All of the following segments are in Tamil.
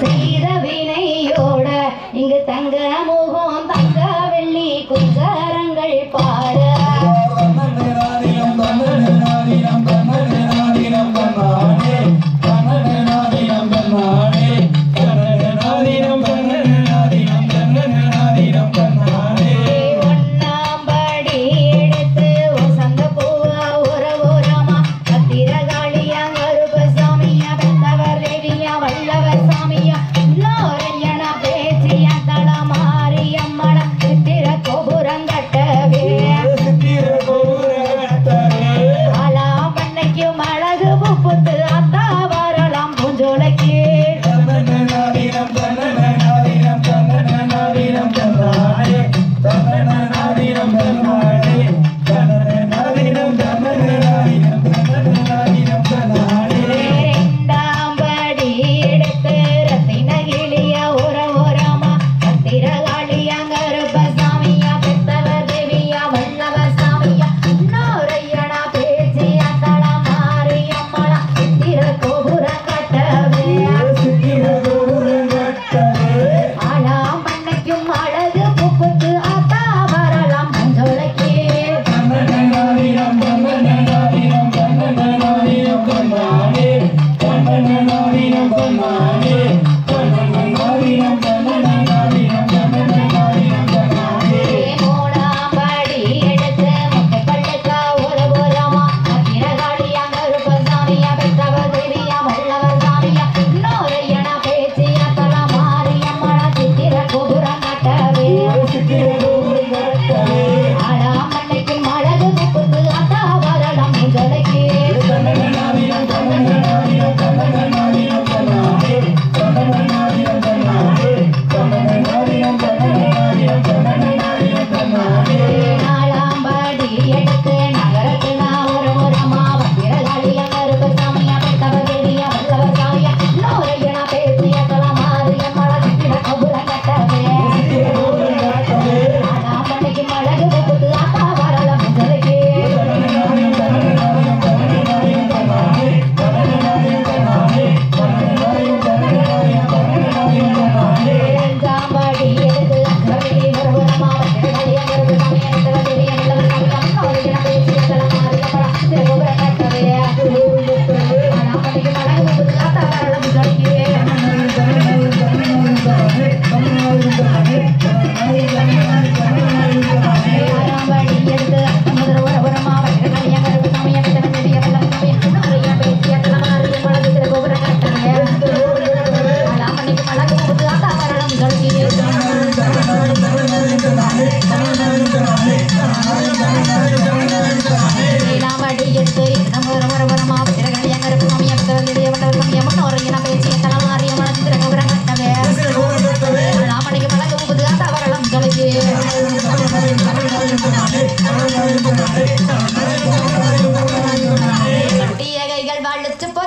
செய்த வினையோட இங்கு தங்க முகம் தங்க வெள்ளி குங்கரங்கள் பார் da da da எடுத்து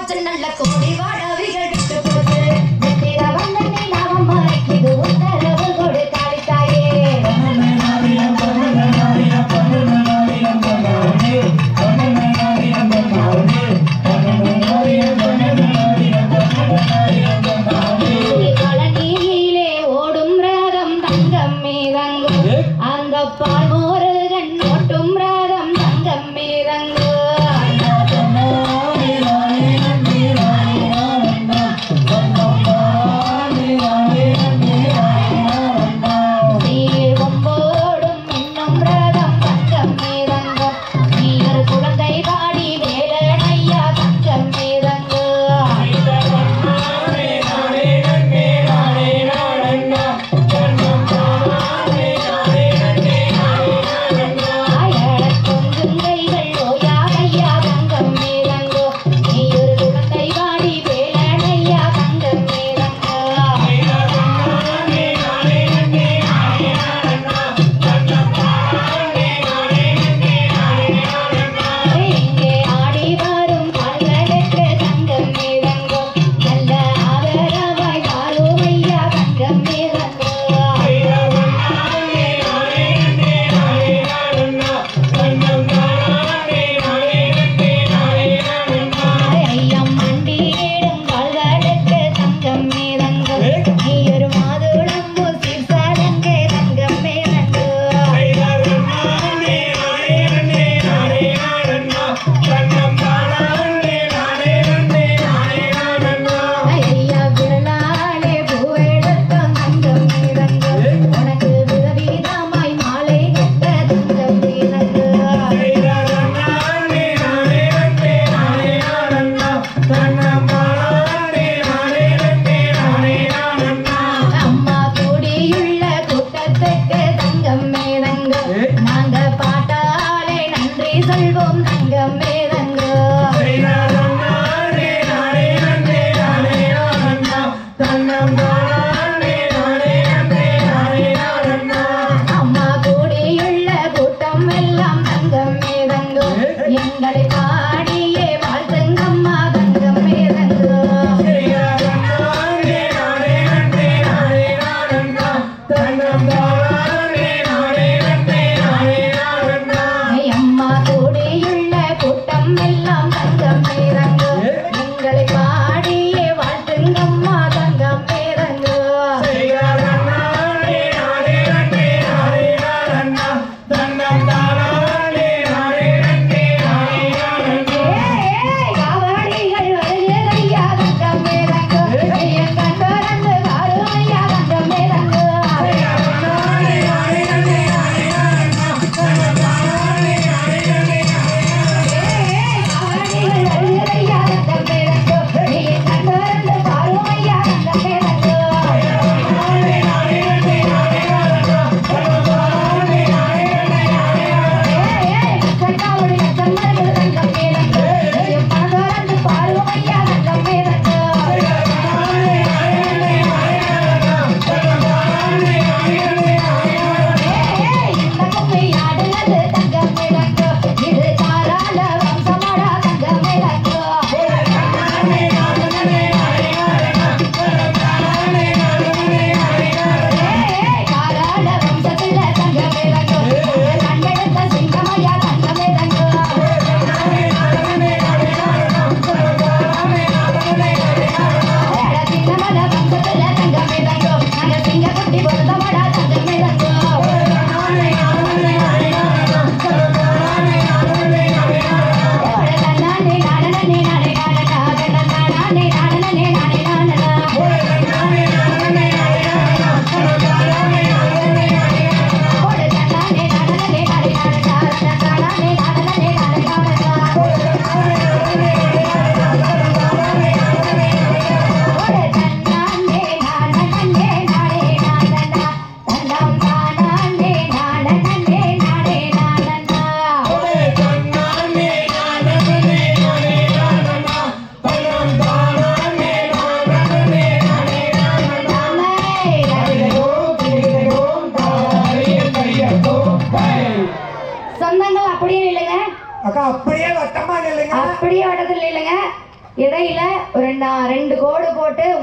జొన్నల కోడివాడ நான் ரெண்டு கோடு போட்டு உங்களுக்கு